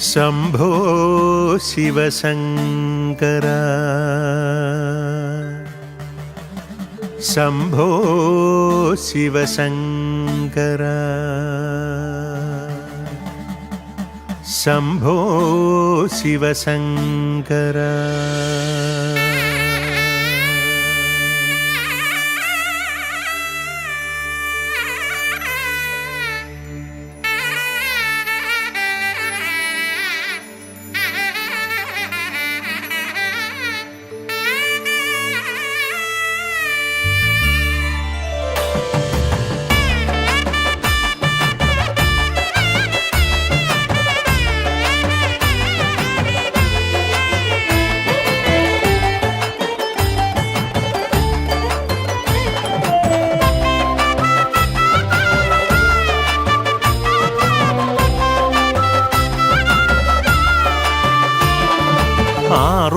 शम्भो शिवशङ्कर। शम्भो शिवशङ्कर। शम्भो शिवशङ्कर।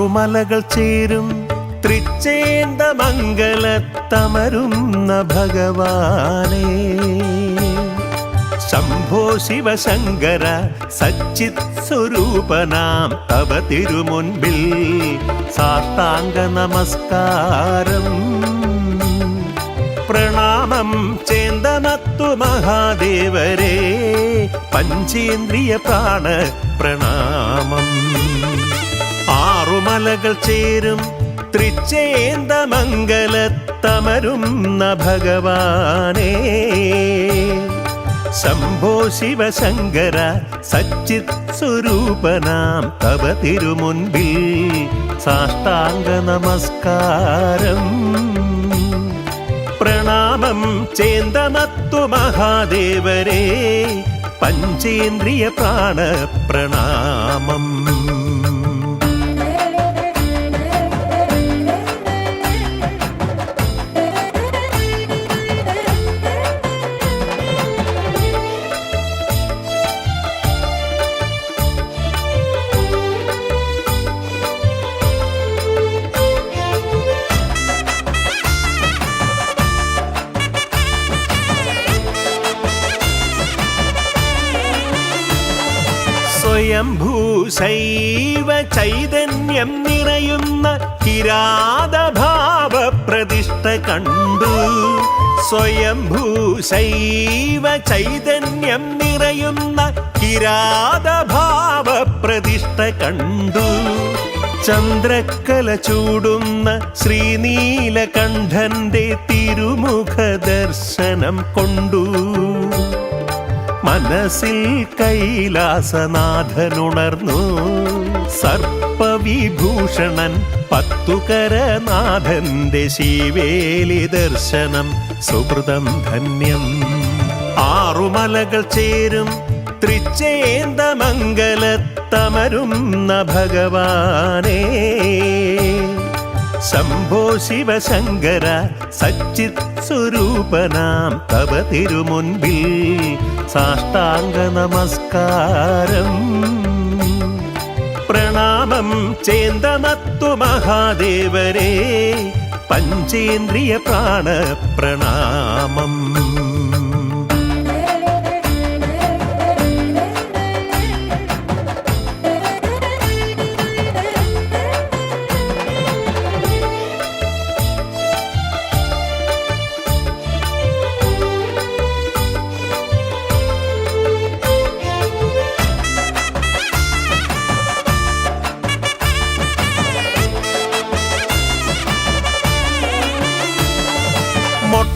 ആറുമലകൾ ചേരും. തൃച്ചേന്തമംഗലത്തമരുന്ന ഭഗവാനേ. ശംഭോ ശിവശങ്കര സച്ചിത് സ്വരൂപനാം തവ തിരുമുൻപിൽ. സാഷ്ടാംഗ നമസ്കാരം. പ്രണാമം ചേന്തമത്തു മഹാദേവരേ. പഞ്ചേന്ദ്രിയ പ്രാണ പ്രണാമം ആറുമലകൾ ചേരും. തമരുന്ന ഭഗവാനേ. ശംഭോ ശിവശങ്കര സച്ചിത് സ്വരൂപനാം തവ തിരുമുൻപിൽ സാഷ്ടാംഗ നമസ്കാരം. പ്രണാമം ചേന്തമത്തു മഹാദേവരേ പഞ്ചേന്ദ്രിയ പ്രാണ പ്രണാമം സ്വയംഭൂശൈവ ചൈതന്യം നിറയുന്ന കിരാതഭാവ പ്രതിഷ്ഠ കണ്ടു. സ്വയംഭൂശൈവ ചൈതന്യം നിറയുന്ന കിരാതഭാവ പ്രതിഷ്ഠ കണ്ടു. ചന്ദ്രക്കല ചൂടുന്ന ശ്രീനീലകണ്ഠന്റെ തിരുമുഖ ദർശനം കൊണ്ടു. മനസ്സിൽ കൈലാസനാഥനുണർന്നു. സർപ്പവിഭൂഷണൻ പത്തുകരനാഥന്റെ ശിവേലി ദർശനം സുഹൃതം ധന്യം. ആറുമലകൾ ചേരും തൃച്ചേന്തമംഗലത്തമരുന്ന ഭഗവാനേ. ശംഭോ ശിവശങ്കര സച്ചിത് സ്വരൂപനാം തവ തിരുമുൻപിൽ. സാഷ്ടാംഗ നമസ്കാരം. പ്രണാമം ചേന്തമത്തു മഹാദേവരേ പഞ്ചേന്ദ്രിയ പ്രാണ പ്രണാമം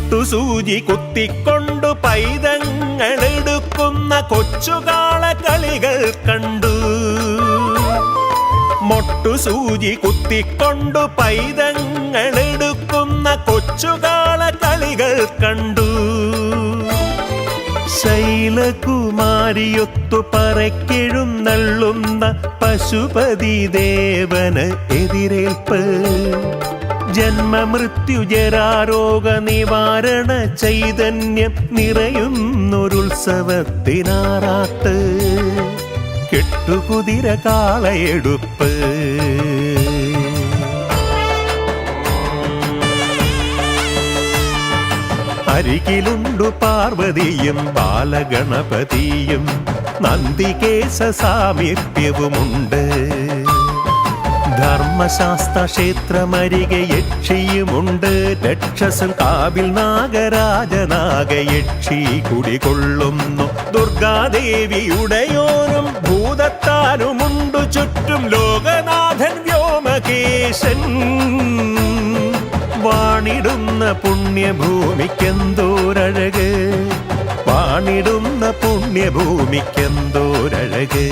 മൊട്ടുസൂചി കുത്തിക്കൊണ്ടു പൈതങ്ങളെടുക്കുന്ന കൊച്ചുകാള കളികൾ കണ്ടു. മൊട്ടുസൂചി കുത്തിക്കൊണ്ടു പൈതങ്ങളെടുക്കുന്ന കൊച്ചുകാള കളികൾ കണ്ടു. ശൈലകുമാരിയൊത്തു പറക്കെഴുന്നള്ളുന്ന പശുപതി ദേവന് എതിരേൽപ്പ്. ജന്മമൃത്യുജരാരോഗ നിവാരണ ചൈതന്യം നിറയുന്നൊരുത്സവത്തിനാറാട്ട്. കെട്ടുകുതിര കാളയെടുപ്പ് അരികിലുണ്ടു പാർവതിയും ബാലഗണപതിയും. നന്ദികേശ സാമീപ്യവുമുണ്ട് ധർമ്മശാസ്ത്ര ക്ഷേത്രമരികെ യക്ഷിയുമുണ്ട്. രക്ഷസൻ കാവിൽ നാഗരാജനാഗ യക്ഷി കുടികൊള്ളുന്നു. ദുർഗാദേവിയുടെയോനും ഭൂതത്താനുമുണ്ടു ചുറ്റും ലോകനാഥൻ വ്യോമകേശൻ. വാണിടുന്ന പുണ്യഭൂമിക്കെന്തോരഴക്? വാണിടുന്ന പുണ്യഭൂമിക്കെന്തോരഴക്?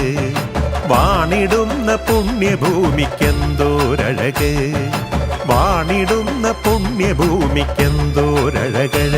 വാണിടുന്ന പുണ്യഭൂമിക്കെന്തോരഴക്? വാണിടുന്ന പുണ്യഭൂമിക്കെന്തോരഴക്?